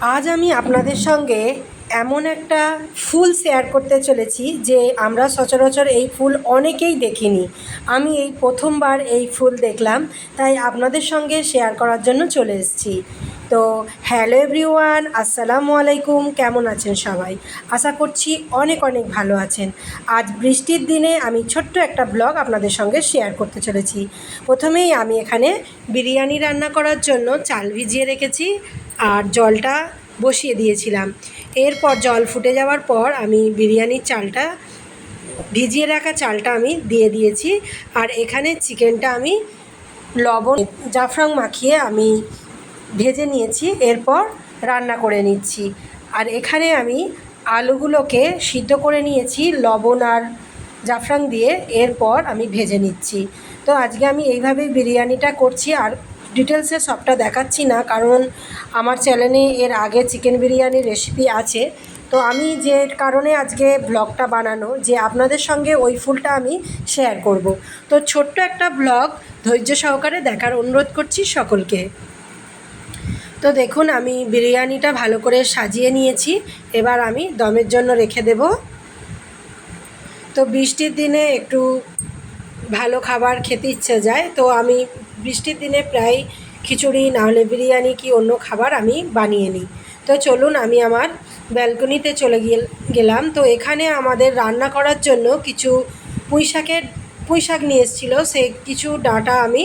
আজ আমি আপনাদের সঙ্গে এমন একটা ফুল শেয়ার করতে চলেছি যে আমরা সচরাচর এই ফুল অনেকেই দেখিনি। আমি এই প্রথমবার এই ফুল দেখলাম, তাই আপনাদের সঙ্গে শেয়ার করার জন্য চলে এসেছি। তো হ্যালো এভরিওয়ান, আসসালামু আলাইকুম, কেমন আছেন সবাই? আশা করছি অনেক অনেক ভালো আছেন। আজ বৃষ্টির দিনে আমি ছোট্ট একটা ব্লগ আপনাদের সঙ্গে শেয়ার করতে চলেছি। প্রথমেই আমি এখানে বিরিয়ানি রান্না করার জন্য চাল ভিজিয়ে রেখেছি। আর জলটা বসিয়ে দিয়েছিলাম। এরপর জল ফুটে যাওয়ার পর আমি বিরিয়ানির চালটা, ভিজিয়ে রাখা চালটা আমি দিয়ে দিয়েছি। আর এখানে চিকেনটা আমি লবণ, জাফরাং মাখিয়ে আমি ভেজে নিয়েছি। এরপর রান্না করে নিচ্ছি। আর এখানে আমি আলুগুলোকে সিদ্ধ করে নিয়েছি, লবণ আর জাফরাং দিয়ে। এরপর আমি ভেজে নিচ্ছি। তো আজকে আমি এইভাবেই বিরিয়ানিটা করছি। আর ডিটেলসে সবটা দেখাচ্ছি না, কারণ আমার চ্যানেলে এর আগে চিকেন বিরিয়ানির রেসিপি আছে। তো আমি যে কারণে আজকে ব্লগটা বানানো, যে আপনাদের সঙ্গে ওই ফুলটা আমি শেয়ার করব। তো ছোট্ট একটা ব্লগ ধৈর্য সহকারে দেখার অনুরোধ করছি সকলকে। তো দেখুন, আমি বিরিয়ানিটা ভালো করে সাজিয়ে নিয়েছি। এবার আমি দমের জন্য রেখে দেব। তো বৃষ্টির দিনে একটু ভালো খাবার খেতে ইচ্ছে যায়, তো আমি বৃষ্টির দিনে প্রায় খিচুড়ি, নাহলে বিরিয়ানি কি অন্য খাবার আমি বানিয়ে নিই। তো চলুন আমি আমার ব্যালকনিতে চলে গেলাম। তো এখানে আমাদের রান্না করার জন্য কিছু পুঁই শাকের পুঁই শাক নিয়ে এসেছিল। সে কিছু ডাঁটা আমি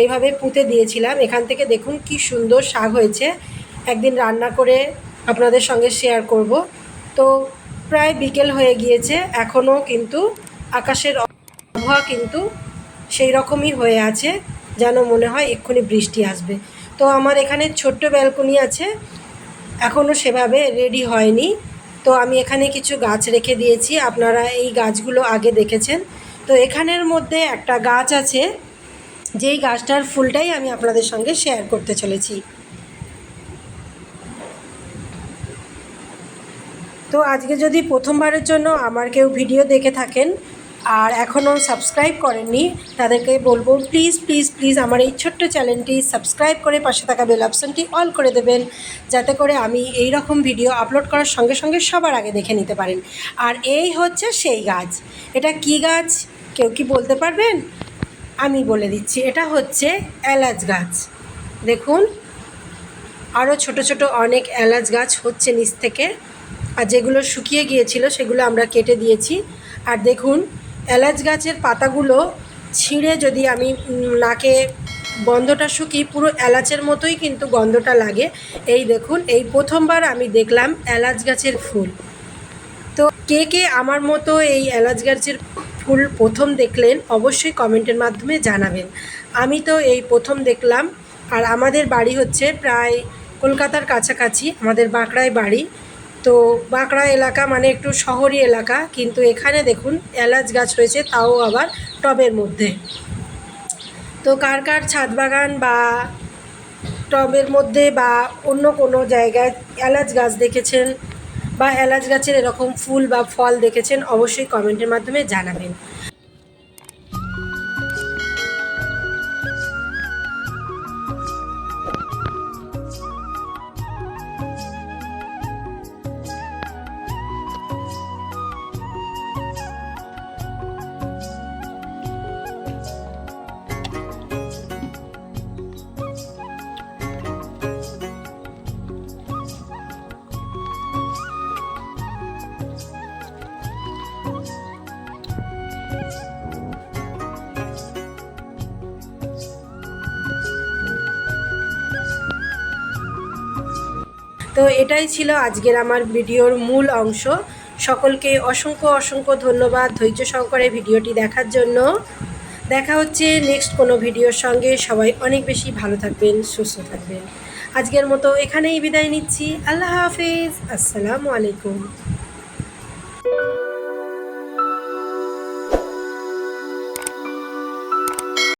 এইভাবে পুঁতে দিয়েছিলাম। এখান থেকে দেখুন কি সুন্দর শাক হয়েছে। একদিন রান্না করে আপনাদের সঙ্গে শেয়ার করব। তো প্রায় বিকেল হয়ে গিয়েছে। এখনও কিন্তু আকাশের আবহাওয়া কিন্তু সেই রকমই হয়ে আছে। যেন মনে হয় এক্ষুনি বৃষ্টি আসবে। তো আমার এখানে ছোট্ট ব্যালকনি আছে এখনও সেভাবে রেডি হয়নি। তো আমি এখানে কিছু গাছ রেখে দিয়েছি, আপনারা এই গাছগুলো আগে দেখেছেন। তো এখানের মধ্যে একটা গাছ আছে, যেই গাছটার ফুলটাই আমি আপনাদের সঙ্গে শেয়ার করতে চলেছি। তো আজকে যদি প্রথমবারের জন্য আমার কেউ ভিডিও দেখে থাকেন আর এখনও সাবস্ক্রাইব করেননি, তাদেরকে বলব প্লিজ প্লিজ প্লিজ আমার এই ছোট্ট চ্যানেলটি সাবস্ক্রাইব করে পাশে থাকা বেল অপশানটি অল করে দেবেন, যাতে করে আমি এই রকম ভিডিও আপলোড করার সঙ্গে সঙ্গে সবার আগে দেখে নিতে পারেন। আর এই হচ্ছে সেই গাছ। এটা কি গাছ? কেউ কি বলতে পারবেন? আমি বলে দিচ্ছি, এটা হচ্ছে এলাচ গাছ। দেখুন, আরও ছোট ছোট অনেক এলাচ গাছ হচ্ছে নিচ থেকে। আর যেগুলো শুকিয়ে গিয়েছিল, সেগুলো আমরা কেটে দিয়েছি। আর দেখুন এলাচ গাছের পাতাগুলো ছিঁড়ে যদি আমি নাকে গন্ধটা শুকি পুরো এলাচের মতোই কিন্তু গন্ধটা লাগে। এই দেখুন, এই প্রথমবার আমি দেখলাম এলাচ গাছের ফুল। তো কে কে আমার মতো এই এলাচ গাছের ফুল প্রথম দেখলেন অবশ্যই কমেন্টের মাধ্যমে জানাবেন। আমি তো এই প্রথম দেখলাম, আর আমাদের বাড়ি হচ্ছে প্রায় কলকাতার কাছাকাছি, আমাদের বাঁকড়ায় বাড়ি। তো বাঁকড়া এলাকা মানে একটু শহরি এলাকা, কিন্তু এখানে দেখুন এলাচ গাছ রয়েছে, তাও আবার টবের মধ্যে। তো কার কার ছাদ বাগান বা টবের মধ্যে বা অন্য কোনো জায়গায় এলাচ গাছ দেখেছেন বা এলাচ গাছের এরকম ফুল বা ফল দেখেছেন, অবশ্যই কমেন্টের মাধ্যমে জানাবেন। তো এটাই ছিল আজকের আমার ভিডিওর মূল অংশ। সকলকে অসংখ্য অসংখ্য ধন্যবাদ ধৈর্য সহকারে ভিডিওটি দেখার জন্য। দেখা হচ্ছে নেক্সট কোনো ভিডিওর সঙ্গে। সবাই অনেক বেশি ভালো থাকবেন, সুস্থ থাকবেন। আজকের মতো এখানেই বিদায় নিচ্ছি। আল্লাহ হাফিজ। আসসালামু আলাইকুম।